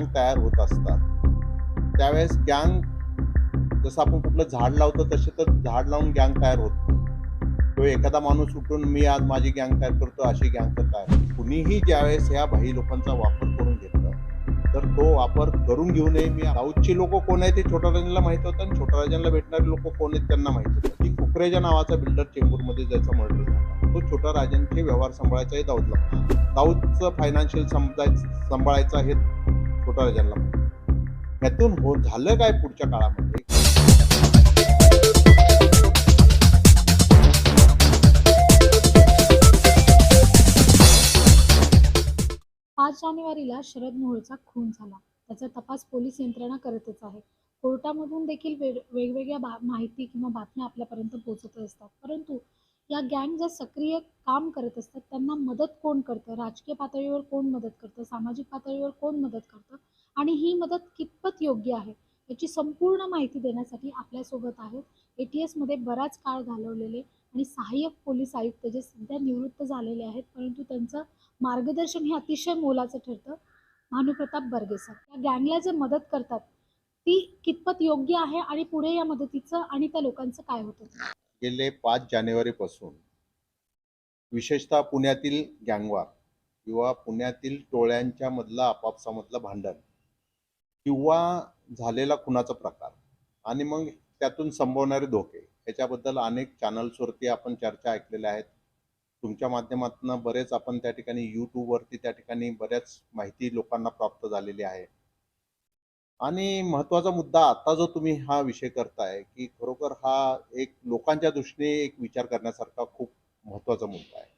गँग तयार होत असतात. त्यावेळेस गँग जसं आपण कुठलं झाड लावतो तसे तर झाड लावून गँग तयार होत नाही. तो एखादा माणूस उठून मी आज माझी गँग तयार करतो अशी गँग तर तयार कुणीही ज्यावेळेस या भाई लोकांचा वापर करून घेतला तर तो वापर करून घेऊ नये. मी राऊतची लोक कोण आहे ते छोटा राजांना माहीत होतं आणि छोटा राजांना भेटणारे लोक कोण आहेत त्यांना माहीत होतं. की कुकरेजा नावाचा बिल्डर चेंबूरमध्ये ज्याचा मर्डर झाला. तो छोटा राजांचे व्यवहार सांभाळायचा दाऊदला दाऊदचं फायनान्शियल समजाय सांभाळायचं हे छोटा जन्म यातून हो झालं काय पुढच्या काळामध्ये? पाच जानेवारीला शरद मोहोळचा खून झाला. त्याचा तपास पोलीस यंत्रणा करतच आहे. कोर्टामधून देखील वेग वेगवेगळ्या माहिती किंवा बातम्या आपल्यापर्यंत पोहोचत असतात. परंतु या गँग ज्या सक्रिय काम करत असतात त्यांना मदत कोण करतं? राजकीय पातळीवर कोण मदत करतं? सामाजिक पातळीवर कोण मदत करतं? आणि ही मदत कितपत योग्य आहे? याची संपूर्ण माहिती देण्यासाठी आपल्यासोबत आहेत. ए टी एसमध्ये बराच काळ घालवलेले आणि सहाय्यक पोलीस आयुक्त जे सध्या निवृत्त झालेले आहेत परंतु त्यांचं मार्गदर्शन हे अतिशय मोलाचं ठरतं. भानुप्रताप बर्गेसर या गँगला जे मदत करतात ती कितपत योग्य आहे आणि पुढे या मदतीचं आणि त्या लोकांचं काय होतं? गेले पाच जानेवारीपासून विशेषतः पुण्यातील गँगवार किंवा पुण्यातील टोळ्यांच्या मधला आपापसामधलं भांडण किंवा झालेला खुनाचा प्रकार आणि मग त्यातून संभवणारे धोके. याच्याबद्दल अनेक चॅनल्सवरती आपण चर्चा ऐकलेल्या आहेत. तुमच्या माध्यमातून बरेच आपण त्या ठिकाणी यूट्यूबवरती त्या ठिकाणी बऱ्याच माहिती लोकांना प्राप्त झालेली आहे. आणि महत्त्वाचा मुद्दा आता जो तुम्ही हा विषय करताय की खरोखर हा एक लोकांच्या दृष्टीने एक विचार करण्यासारखा खूप महत्त्वाचा मुद्दा आहे.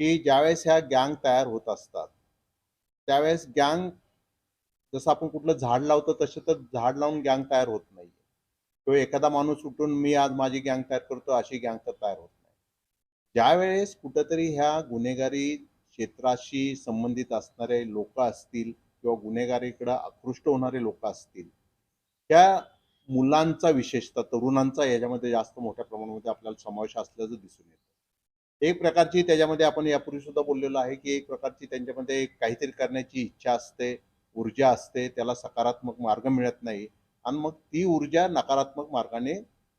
की ज्यावेळेस ह्या गँग तयार होत असतात त्यावेळेस गँग जसं आपण कुठलं झाड लावतो तसे तर झाड लावून गँग तयार होत नाही तो एखादा माणूस उठून मी आज माझी गँग तयार करतो अशी गँग तर तयार होत नाही. ज्यावेळेस कुठंतरी ह्या गुन्हेगारी क्षेत्राशी संबंधित असणारे लोक असतील किंवा गुन्हेगारीकडे आकृष्ट होणारे लोक असतील त्या मुलांचा विशेषतः तरुणांचा याच्यामध्ये जास्त मोठ्या प्रमाणामध्ये आपल्याला समावेश असल्याचं दिसून येतं. एक प्रकारची त्याच्यामध्ये आपण यापूर्वी सुद्धा बोललेलो आहे की एक प्रकारची त्यांच्यामध्ये काहीतरी करण्याची इच्छा असते ऊर्जा असते त्याला सकारात्मक मार्ग मिळत नाही आणि मग ती ऊर्जा नकारात्मक मार्गाने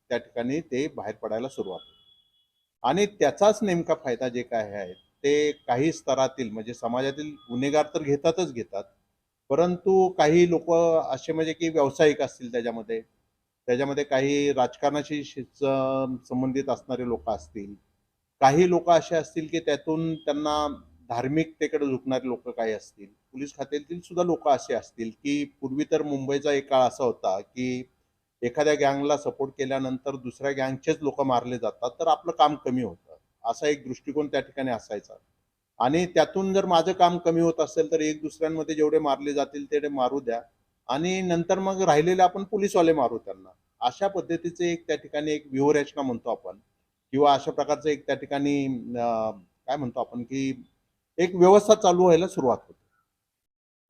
त्या ठिकाणी ते बाहेर पडायला सुरुवात होते. आणि त्याचाच नेमका फायदा जे काय आहे ते काही स्तरातील म्हणजे समाजातील गुन्हेगार तर घेतातच घेतात परंतु काही लोक असे म्हणजे की व्यावसायिक असतील त्याच्यामध्ये. त्याच्यामध्ये काही राजकारणाशी संबंधित असणारे लोक असतील. काही लोक असे असतील की त्यातून त्यांना धार्मिकतेकडे झुकणारे लोक काही असतील. पोलीस खात्यातील सुद्धा लोक असे असतील की पूर्वी तर मुंबईचा एक काळ असा होता की एखाद्या गँगला सपोर्ट केल्यानंतर दुसऱ्या गँगचेच लोक मारले जातात तर आपलं काम कमी होतं. असा एक दृष्टिकोन त्या ठिकाणी असायचा. आणि त्यातून जर माझं काम कमी होत असेल तर एक दुसऱ्यांमध्ये जेवढे मारले जातील तेवढे मारू द्या. आणि नंतर मग राहिलेले आपण पोलीसवाले मारू त्यांना. अशा पद्धतीचे एक त्या ठिकाणी एक व्यूहरचना म्हणतो आपण. किंवा अशा प्रकारचं एक त्या ठिकाणी काय म्हणतो आपण की एक व्यवस्था चालू व्हायला सुरुवात होते.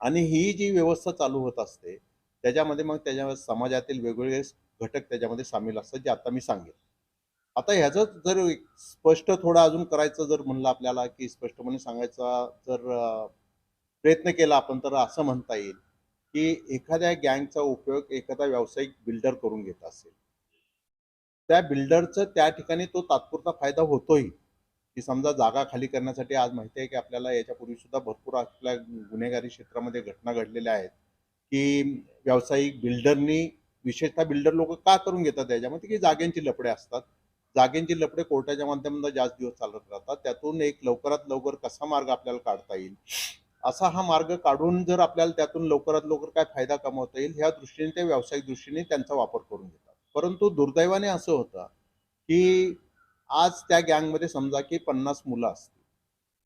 आणि ही जी व्यवस्था चालू होत असते त्याच्यामध्ये मग त्याच्या समाजातील वेगवेगळे घटक त्याच्यामध्ये सामील असतात जे आता मी सांगेन. आता ह्याचं जर एक स्पष्ट थोडं अजून करायचं जर म्हणलं आपल्याला की स्पष्टपणे सांगायचा जर प्रयत्न केला आपण तर असं म्हणता येईल की एखाद्या गँगचा उपयोग एखादा व्यावसायिक बिल्डर करून घेत असेल. त्या बिल्डरचं त्या ठिकाणी तो तात्पुरता फायदा होतोही. की समजा जागा खाली करण्यासाठी आज माहिती आहे की आपल्याला याच्यापूर्वी सुद्धा भरपूर आपल्या गुन्हेगारी क्षेत्रामध्ये घटना घडलेल्या आहेत की व्यावसायिक बिल्डरनी विशेषतः बिल्डर लोक का करून घेतात याच्यामध्ये? की जागेंची लपडे असतात. जागेंची लपडे कोर्टाच्या माध्यमातून जास्त दिवस चालत राहतात. त्यातून एक लवकरात लवकर कसा मार्ग आपल्याला काढता येईल? असा हा मार्ग काढून जर आपल्याला त्यातून लवकरात लवकर काय फायदा कमावता येईल ह्या दृष्टीने ते व्यावसायिक दृष्टीने त्यांचा वापर करून घेतात. परंतु दुर्दैवाने असं होतं की आज त्या गँगमध्ये समजा की पन्नास मुलं असतील.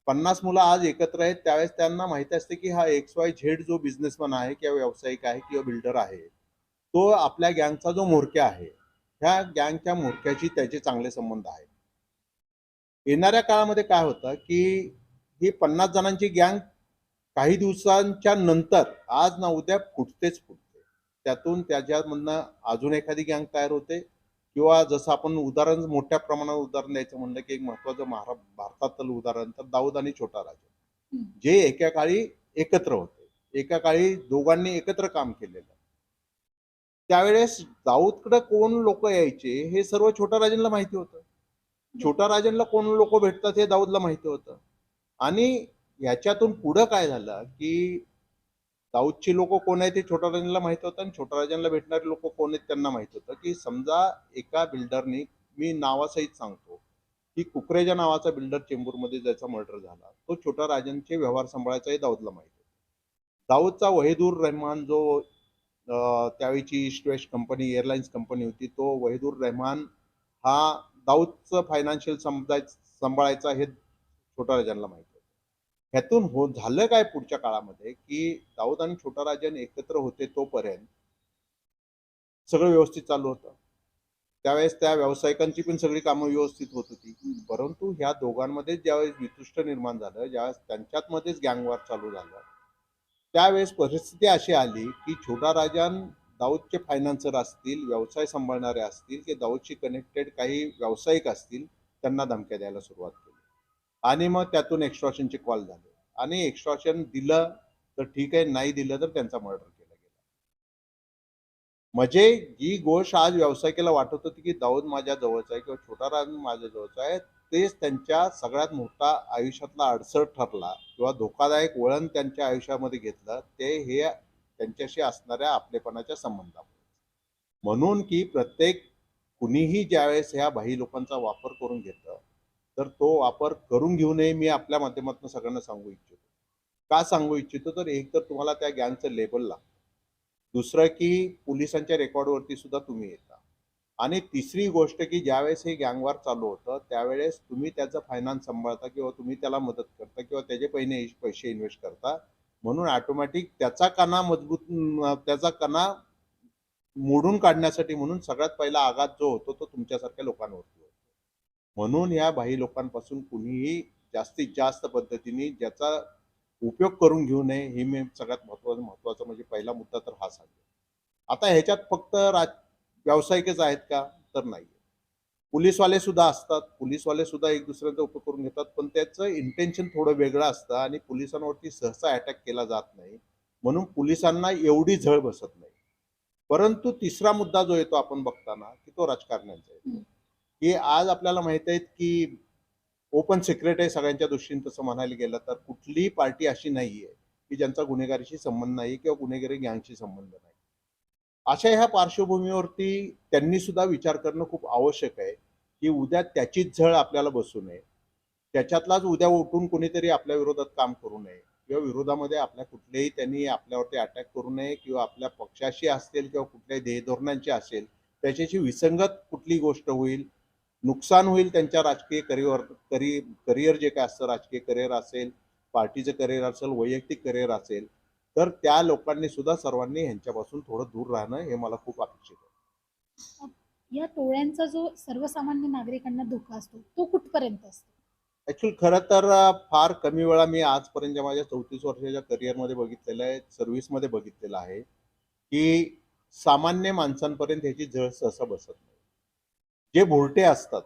पन्नास मुलं आज एकत्र आहेत त्यावेळेस त्यांना माहिती असते की हा एक्स वाय झेड जो बिझनेसमॅन आहे किंवा व्यावसायिक आहे किंवा बिल्डर आहे तो आपल्या गँगचा जो म्होरक्या आहे ह्या गँगच्या म्होरक्याशी त्याचे चांगले संबंध आहेत. येणाऱ्या काळामध्ये काय होतं की ही पन्नास जणांची गँग काही दिवसांच्या नंतर आज ना उद्या फुटतेच फुटते. त्यातून त्याच्यामधनं अजून एखादी गँग तयार होते किंवा जसं आपण उदाहरण मोठ्या प्रमाणात उदाहरण द्यायचं म्हणलं की एक महत्वाचं महारा भारतातलं उदाहरण तर दाऊद आणि छोटा राजा. जे एका काळी एकत्र होते. एका काळी दोघांनी एकत्र काम केलेलं. त्यावेळेस दाऊदकडे कोण लोक यायचे हे सर्व छोटा राजनला माहिती होतं. छोटा राजनला कोण लोक भेटतात हे दाऊदला माहिती होतं. आणि याच्यातून पुढं काय झालं की दाऊदची लोक कोण आहेत ते छोटा राजनला माहीत होतं आणि छोटा राजनला भेटणारे लोक कोण आहेत त्यांना माहीत होतं की समजा एका बिल्डरनी मी नावासहित सांगतो की कुकरेजा नावाचा बिल्डर चेंबूरमध्ये ज्याचा मर्डर झाला तो छोटा राजनचे व्यवहार सांभाळायचा हे दाऊदला माहीत होतं. दाऊदचा वहीदूर रहमान जो त्यावेळीची East West company airlines company होती तो वहिदूर रहमान हा दाऊदचं फायनान्शियल समजाय सांभाळायचा हे छोटा राजांना माहिती होतं. ह्यातून हो झालं काय पुढच्या काळामध्ये की दाऊद आणि छोटा राजन एकत्र होते तोपर्यंत सगळं व्यवस्थित चालू होतं. त्यावेळेस त्या व्यावसायिकांची पण सगळी कामं व्यवस्थित होत होती. परंतु ह्या दोघांमध्येच ज्यावेळेस वितुष्ट निर्माण झालं ज्यावेळेस त्यांच्यात मध्येच गँगवार चालू झालं त्यावेळेस परिस्थिती अशी आली की छोटा राजान दाऊदचे फायनान्सर असतील व्यवसाय सांभाळणारे असतील की दाऊदशी कनेक्टेड काही व्यावसायिक असतील त्यांना धमक्या द्यायला सुरुवात केली. आणि मग त्यातून एक्स्ट्रॉशनचे कॉल झाले. आणि एक्स्ट्रॉशन दिलं तर ठीक आहे नाही दिलं तर त्यांचा मर्डर केला गेला. म्हणजे जी गोष्ट आज व्यावसायिकाला वाटत होती की दाऊद माझ्या जवळचा आहे किंवा छोटा राजन माझ्या जवळचा आहे तेच त्यांच्या सगळ्यात मोठा आयुष्यातला अडसर ठरला किंवा धोकादायक वळण त्यांच्या आयुष्यामध्ये घेतलं ते हे त्यांच्याशी असणाऱ्या आपलेपणाच्या संबंधामुळे. म्हणून की प्रत्येक कुणीही ज्यावेळेस ह्या बाही लोकांचा वापर करून घेतं तर तो वापर करून घेऊ नये मी आपल्या माध्यमातून सगळ्यांना सांगू इच्छितो. का सांगू इच्छितो? तर एक तर तुम्हाला त्या गँगचं लेबल लागतं. दुसरं की पोलिसांच्या रेकॉर्डवरती सुद्धा तुम्ही येता. आणि तिसरी गोष्ट की ज्यावेळेस हे गँगवार चालू होतं त्यावेळेस तुम्ही त्याचं फायनान्स सांभाळता किंवा तुम्ही त्याला मदत करता किंवा त्याचे पहिने पैसे इन्व्हेस्ट करता म्हणून ऑटोमॅटिक त्याचा कणा मजबूत त्याचा कणा मोडून काढण्यासाठी म्हणून सगळ्यात पहिला आघात जो होतो तो तुमच्यासारख्या लोकांवरती होतो. म्हणून या बाही लोकांपासून कुणीही जास्तीत जास्त पद्धतीने ज्याचा उपयोग करून घेऊ नये हे मी सगळ्यात महत्वाचं महत्वाचं म्हणजे पहिला मुद्दा तर हा सांगतो आता ह्याच्यात फक्त राज व्यावसायिकच आहेत का? तर नाही पोलीसवाले सुद्धा असतात. पोलीसवाले सुद्धा एक दुसऱ्याचा उपयोग करून घेतात पण त्याचं इंटेन्शन थोडं वेगळं असतं आणि पोलिसांवरती सहसा अटॅक केला जात नाही. म्हणून पोलिसांना एवढी झळ बसत नाही. परंतु तिसरा मुद्दा जो येतो आपण बघताना की तो राजकारण्यांचा येतो. की आज आपल्याला माहीत आहे की ओपन सिक्रेट आहे सगळ्यांच्या दृष्टीने तसं म्हणायला गेलं तर कुठलीही पार्टी अशी नाहीये की ज्यांचा गुन्हेगारीशी संबंध नाही किंवा गुन्हेगारी गँगशी संबंध नाही. अशा ह्या पार्श्वभूमीवरती त्यांनी सुद्धा विचार करणं खूप आवश्यक आहे की उद्या त्याचीच झळ आपल्याला बसू नये. त्याच्यातलाच उद्या उठून कोणीतरी आपल्या विरोधात काम करू नये किंवा विरोधामध्ये आपल्या कुठलेही त्यांनी आपल्यावरती अटॅक करू नये किंवा आपल्या पक्षाशी असेल किंवा कुठल्याही ध्येय धोरणांची असेल त्याच्याशी विसंगत कुठली गोष्ट होईल नुकसान होईल त्यांच्या राजकीय करिअर करि करिअर जे काय असतं राजकीय करिअर असेल पार्टीचं करिअर असेल वैयक्तिक करिअर असेल तर त्या लोकांनी सुद्धा सर्वांनी ह्यांच्यापासून थोडं दूर राहणं हे मला खूप अपेक्षित आहे. या टोळ्यांचा जो सर्वसामान्य नागरिकांना धोका असतो तो कुठपर्यंत असतो? ऍक्च्युअली खरं तर फार कमी वेळा मी आजपर्यंत माझ्या चौतीस वर्षाच्या करिअरमध्ये बघितलेलं आहे सर्व्हिसमध्ये बघितलेलं आहे की सामान्य माणसांपर्यंत ह्याची झळ सहसा बसत नाही. जे भोरटे असतात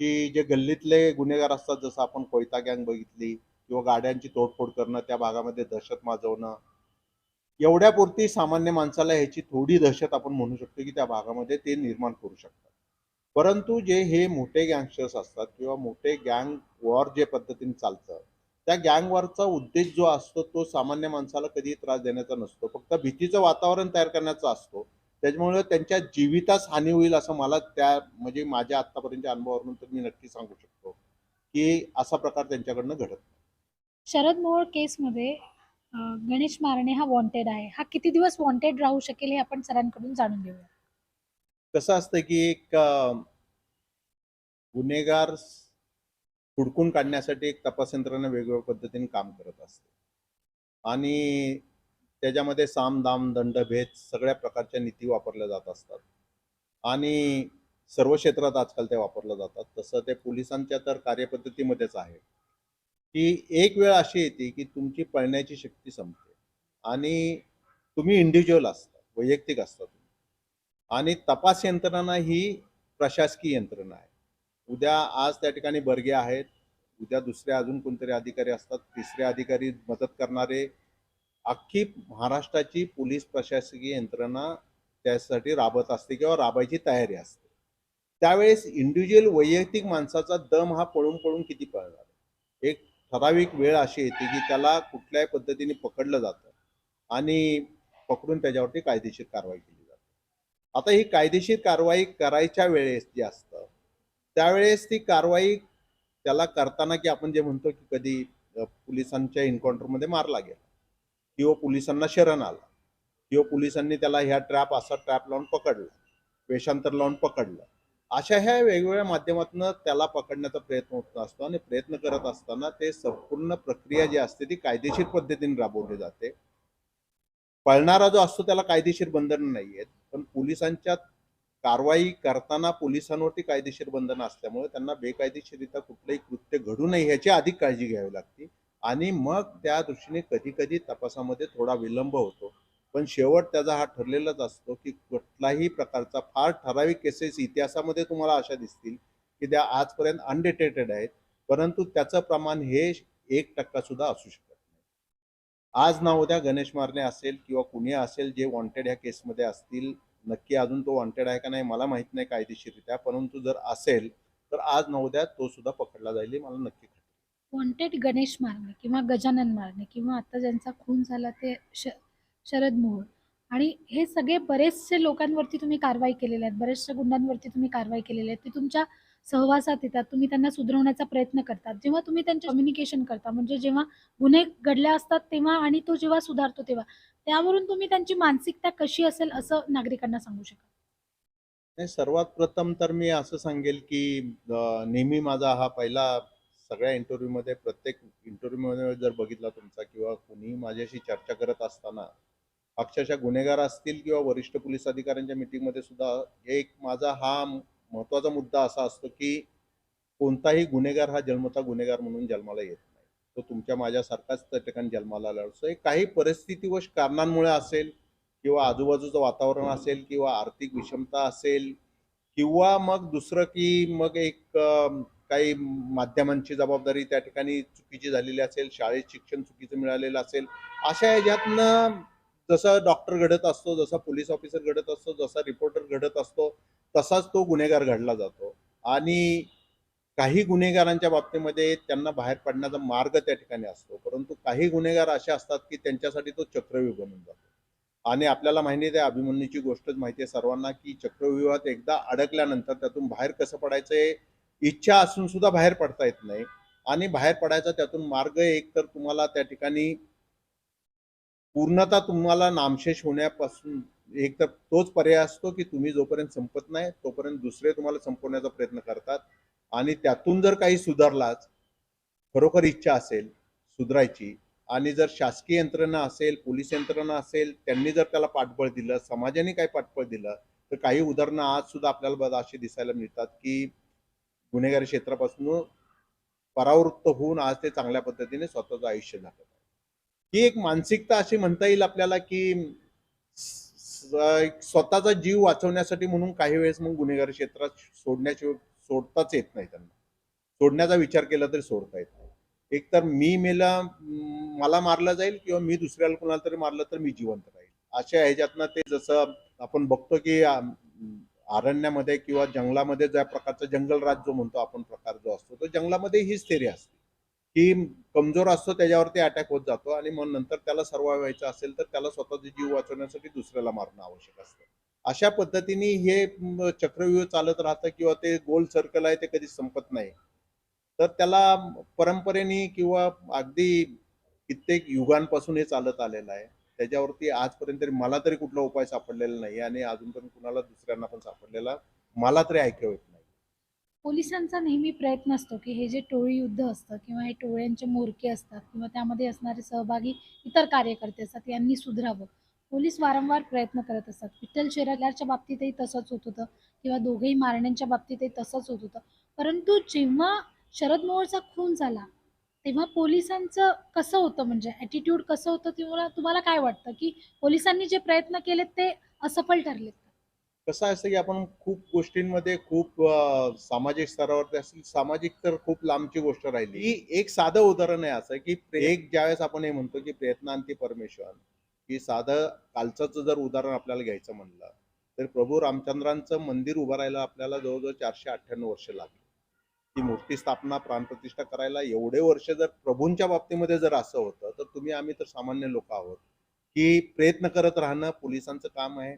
की जे गल्लीतले गुन्हेगार असतात जसं आपण कोयता गँग बघितली किंवा गाड्यांची तोडफोड करणं त्या भागामध्ये दहशत माजवणं एवढ्यापुरती सामान्य माणसाला ह्याची थोडी दहशत आपण म्हणू शकतो की त्या भागामध्ये ते निर्माण करू शकतात. परंतु जे हे मोठे गँगस्टर्स असतात किंवा मोठे गँग वॉर जे पद्धतीने चालतं त्या गँग वॉरचा उद्देश जो असतो तो सामान्य माणसाला कधीही त्रास देण्याचा नसतो. फक्त भीतीचं वातावरण तयार करण्याचा असतो. त्याच्यामुळे त्यांच्या जीवितास हानी होईल असं मला त्या म्हणजे माझ्या आत्तापर्यंतच्या अनुभवावरून तर मी नक्की सांगू शकतो की असा प्रकार त्यांच्याकडनं घडत शरद मोहोळ केसमध्ये गणेश मारणे हा वॉन्टेड आहे. हा किती दिवस वॉन्टेड राहू शकेल हे आपण सरांकडून जाणून घेऊया. कसं असतं की एक गुन्हेगार हुडकून काढण्यासाठी एक तपास यंत्रणा वेगवेगळ्या पद्धतीने काम करत असते. आणि त्याच्यामध्ये साम दाम दंड भेद सगळ्या प्रकारच्या नीती वापरल्या जात असतात. आणि सर्व क्षेत्रात आजकाल त्या वापरल्या जातात. तसं ते पोलिसांच्या तर कार्यपद्धतीमध्येच आहे. की एक वेळ अशी येते की तुमची पळण्याची शक्ती संपते. आणि तुम्ही इंडिव्हिज्युअल असता वैयक्तिक असता तुम्ही. आणि तपास यंत्रणा ही प्रशासकीय यंत्रणा आहे. उद्या आज त्या ठिकाणी बर्गे आहेत उद्या दुसरे अजून कोणतरी अधिकारी असतात तिसरे अधिकारी मदत करणारे अख्खी महाराष्ट्राची पोलीस प्रशासकीय यंत्रणा त्यासाठी राबत असते किंवा राबायची तयारी असते. त्यावेळेस इंडिव्हिज्युअल वैयक्तिक माणसाचा दम हा पळून पळून किती पळणार? ठराविक वेळ अशी येते की त्याला कुठल्याही पद्धतीने पकडलं जातं आणि पकडून त्याच्यावरती कायदेशीर कारवाई केली जाते. आता ही कायदेशीर कारवाई करायच्या वेळेस जे असतं त्यावेळेस ती कारवाई त्याला करताना की आपण जे म्हणतो की कधी पोलिसांच्या एन्काउंटरमध्ये मारला गेला किंवा पोलिसांना शरण आला किंवा पोलिसांनी त्याला ह्या ट्रॅप असा ट्रॅप लावून पकडला वेषांतर लावून पकडलं अशा ह्या वेगवेगळ्या माध्यमातून त्याला पकडण्याचा प्रयत्न होत असतो आणि प्रयत्न करत असताना ते संपूर्ण प्रक्रिया जी असते ती कायदेशीर पद्धतीने राबवली जाते. पळणारा जो असतो त्याला कायदेशीर बंधनं नाही आहेत पण पोलिसांच्या कारवाई करताना पोलिसांवरती कायदेशीर बंधन असल्यामुळे त्यांना बेकायदेशीरित्या कुठलंही कृत्य घडू नये ह्याची अधिक काळजी घ्यावी लागते. आणि मग त्या दृष्टीने कधी कधी तपासामध्ये थोडा विलंब होतो. पण शेवट त्याचा हा ठरलेलाच असतो की कुठलाही प्रकारचा फार ठराविक केसेस इतिहासामध्ये तुम्हाला अशा दिसतील की त्या आजपर्यंत अनडिटेटेड आहेत परंतु त्याचं प्रमाण हे एक टक्का सुद्धा असू शकत नाही. आज ना उद्या गणेश मारणे असेल किंवा कुणी असेल जे वॉन्टेड ह्या केसमध्ये असतील नक्की अजून तो वॉन्टेड आहे का नाही मला माहीत नाही कायदेशीररित्या परंतु जर असेल तर आज ना उद्या तो सुद्धा पकडला जाईल मला नक्की वॉन्टेड गणेश मारणे किंवा गजानन मारणे किंवा आता ज्यांचा खून झाला ते श शरद मोहोळ. आणि हे सगळे बरेचसे लोकांवरती तुम्ही कारवाई केलेल्या आहेत. बऱ्याचशा गुंडांवरती तुम्ही कारवाई केलेली आहे ते तुमच्या सहवासात येतात. तुम्ही त्यांना सुधारवण्याचा प्रयत्न करतात. जेव्हा तुम्ही त्यांचे कम्युनिकेशन करता म्हणजे जेव्हा गुन्हे घडले असतात तेव्हा आणि तो जेव्हा सुधारतो तेव्हा त्यावरून तुम्ही त्यांची मानसिकता कशी असेल असं नागरिकांना सांगू शकाल नाही सर्वात प्रथम तर मी असं सांगेल की नेहमी माझा हा पहिला सगळ्या इंटरव्ह्यूमध्ये प्रत्येक इंटरव्ह्यूमध्ये जर बघितला तुमचा किंवा कुणीही माझ्याशी चर्चा करत असताना अक्षरशः गुन्हेगार असतील किंवा वरिष्ठ पोलीस अधिकाऱ्यांच्या मीटिंगमध्ये सुद्धा एक माझा हा महत्त्वाचा मुद्दा असा असतो की कोणताही गुन्हेगार हा जन्मता गुन्हेगार म्हणून जन्माला येत नाही. तो तुमच्या माझ्यासारखाच त्या ठिकाणी जन्माला आला असतो हे काही परिस्थितीवश कारणांमुळे असेल किंवा आजूबाजूचं वातावरण असेल किंवा आर्थिक विषमता असेल किंवा मग दुसरं की मग एक काही माध्यमांची जबाबदारी त्या ठिकाणी चुकीची झालेली असेल शाळेत शिक्षण चुकीचं मिळालेलं असेल अशा ह्याच्यातनं जसं डॉक्टर घडत असतो जसा पोलीस ऑफिसर घडत असतो जसा रिपोर्टर घडत असतो तसाच तो गुन्हेगार घडला जातो. आणि काही गुन्हेगारांच्या बाबतीमध्ये त्यांना बाहेर पडण्याचा मार्ग त्या ठिकाणी असतो. परंतु काही गुन्हेगार असे असतात की त्यांच्यासाठी तो चक्रव्यूह बनून जातो. आणि आपल्याला माहिती आहे अभिमन्यूची गोष्टच माहिती आहे सर्वांना की चक्रव्यूहात एकदा अडकल्यानंतर त्यातून बाहेर कसं पडायचं इच्छा असून सुद्धा बाहेर पडता येत नाही. आणि बाहेर पडायचा त्यातून मार्ग एक तर तुम्हाला त्या ठिकाणी पूर्णतः तुम्हाला नामशेष होण्यापासून एक तर तोच पर्याय असतो की तुम्ही जोपर्यंत संपत नाही तोपर्यंत दुसरे तुम्हाला संपवण्याचा प्रयत्न करतात. आणि त्यातून जर काही सुधारलाच खरोखर इच्छा असेल सुधारायची आणि जर शासकीय यंत्रणा असेल पोलीस यंत्रणा असेल त्यांनी जर त्याला पाठबळ दिलं समाजाने काही पाठबळ दिलं तर काही उदाहरणं आज सुद्धा आपल्याला बघा अशी दिसायला मिळतात की गुन्हेगारी क्षेत्रापासून परावृत्त होऊन आज ते चांगल्या पद्धतीने स्वतःचं आयुष्य झालं. ही एक मानसिकता अशी म्हणता येईल आपल्याला की स्वतःचा जीव वाचवण्यासाठी म्हणून काही वेळेस मग गुन्हेगारी क्षेत्रात सोडण्याशिवाय सोडताच येत नाही त्यांना. सोडण्याचा विचार केला तरी सोडता येत नाही. एक तर मी मेला मला मारलं जाईल किंवा मी दुसऱ्याला कोणाला तरी मारलं तर मी जिवंत राहील. अशा ह्याच्यातनं ते जसं आपण बघतो की अरण्यामध्ये किंवा जंगलामध्ये ज्या प्रकारचा जंगल राज जो म्हणतो आपण प्रकार जो असतो तो जंगलामध्ये हीच थेरी असते. की कमजोर असतो त्याच्यावरती अटॅक होत जातो आणि मग नंतर त्याला सर्वाय व्हायचं असेल तर त्याला स्वतःचा जीव वाचवण्यासाठी दुसऱ्याला मारणं आवश्यक असतं. अशा पद्धतीने हे चक्रव्यूह चालत राहतं किंवा ते गोल सर्कल आहे ते कधी संपत नाही. तर त्याला परंपरेने किंवा अगदी कित्येक युगांपासून हे चालत आलेलं आहे. त्याच्यावरती आजपर्यंत तरी मला तरी कुठला उपाय सापडलेला नाही आणि अजूनपर्यंत कुणाला दुसऱ्यांना पण सापडलेला मला तरी ऐकू येत नाही. पोलिसांचा नेहमी प्रयत्न असतो की हे जे टोळी युद्ध असतं किंवा हे टोळ्यांचे मोरके असतात किंवा त्यामध्ये असणारे सहभागी इतर कार्यकर्ते असतात यांनी सुधरावं. पोलीस वारंवार प्रयत्न करत असतात. विठ्ठल शेरारच्या बाबतीतही तसंच होत होतं किंवा दोघेही मारण्यांच्या बाबतीतही तसंच होत होतं. परंतु जेव्हा शरद मोहोळचा खून झाला तेव्हा पोलिसांचं कसं होतं म्हणजे ॲटिट्यूड कसं होतं तेव्हा तुम्हाला काय वाटतं की पोलिसांनी जे प्रयत्न केलेत ते असफल ठरलेत? कसं असतं की आपण खूप गोष्टींमध्ये खूप अं, सामाजिक स्तरावरती असेल सामाजिक तर खूप लांबची गोष्ट राहिली. ही एक साधं उदाहरण आहे असं की प्रे- एक ज्यावेळेस आपण हे म्हणतो की प्रयत्नांती परमेश्वर की साधं कालचं जर उदाहरण आपल्याला घ्यायचं म्हणलं तर प्रभू रामचंद्रांचं मंदिर उभं राहायला आपल्याला जवळजवळ चारशे अठ्ठ्याण्णव वर्ष लागली. ती मूर्ती स्थापना प्राणप्रतिष्ठा करायला एवढे वर्ष जर प्रभूंच्या बाबतीमध्ये जर असं होतं तर तुम्ही आम्ही तर सामान्य लोक आहोत की प्रयत्न करत राहणं पोलिसांचं काम आहे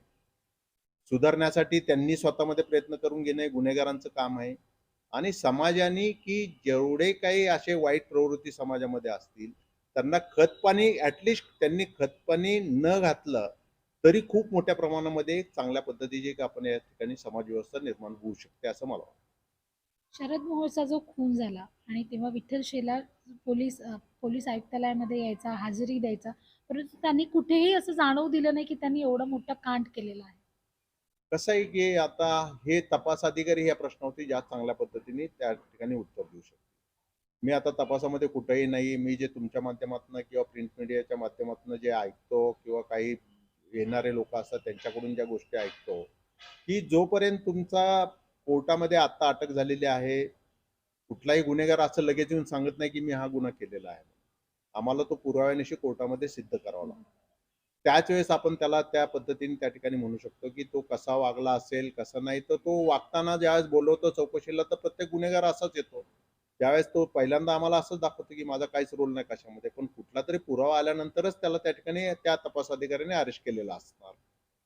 सुधारण्यासाठी त्यांनी स्वतःमध्ये प्रयत्न करून घेणे गुन्हेगारांचं काम आहे. आणि समाजाने की जेवढे काही असे वाईट प्रवृत्ती समाजामध्ये असतील त्यांना खतपाणी ॲटलिस्ट त्यांनी खतपाणी न घातलं तरी खूप मोठ्या प्रमाणामध्ये चांगल्या पद्धतीची आपण या ठिकाणी समाज व्यवस्था निर्माण होऊ शकते असं मला वाटतं. शरद मोहोळचा जो खून झाला आणि तेव्हा विठ्ठल शेलार पोलीस पोलीस आयुक्तालयामध्ये यायचा हजेरी द्यायचा परंतु त्यांनी कुठेही असं जाणवू दिलं नाही की त्यांनी एवढा मोठा कांड केलेला आहे. कसं आहे की आता हे तपास अधिकारी ह्या प्रश्नावरती जास्त चांगल्या पद्धतीने त्या ठिकाणी उत्तर देऊ शकतो मी आता तपासामध्ये कुठेही नाही. मी जे तुमच्या माध्यमातून किंवा प्रिंट मीडियाच्या माध्यमातून जे ऐकतो किंवा काही येणारे लोक असतात त्यांच्याकडून ज्या गोष्टी ऐकतो की जोपर्यंत तुमचा कोर्टामध्ये आता अटक झालेली आहे कुठलाही गुन्हेगार असं लगेच येऊन सांगत नाही की मी हा गुन्हा केलेला आहे. आम्हाला तो पुराव्यानिशी कोर्टामध्ये सिद्ध करावा लागतो. त्याच वेळेस आपण त्याला त्या पद्धतीने त्या ठिकाणी म्हणू शकतो की तो कसा वागला असेल कसा नाही तर तो वागताना ज्यावेळेस बोलवतो चौकशीला तर प्रत्येक गुन्हेगार असाच येतो. त्यावेळेस तो पहिल्यांदा आम्हाला असंच दाखवतो की माझा काहीच रोल नाही कशामध्ये पण कुठला तरी पुरावा आल्यानंतरच त्याला त्या ठिकाणी त्या तपास अधिकाऱ्याने अरेस्ट केलेला असणार.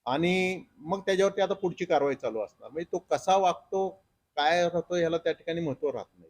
आणि मग त्याच्यावरती आता पुढची कारवाई चालू असणार. म्हणजे तो कसा वागतो काय राहतो ह्याला त्या ठिकाणी महत्त्व राहत नाही.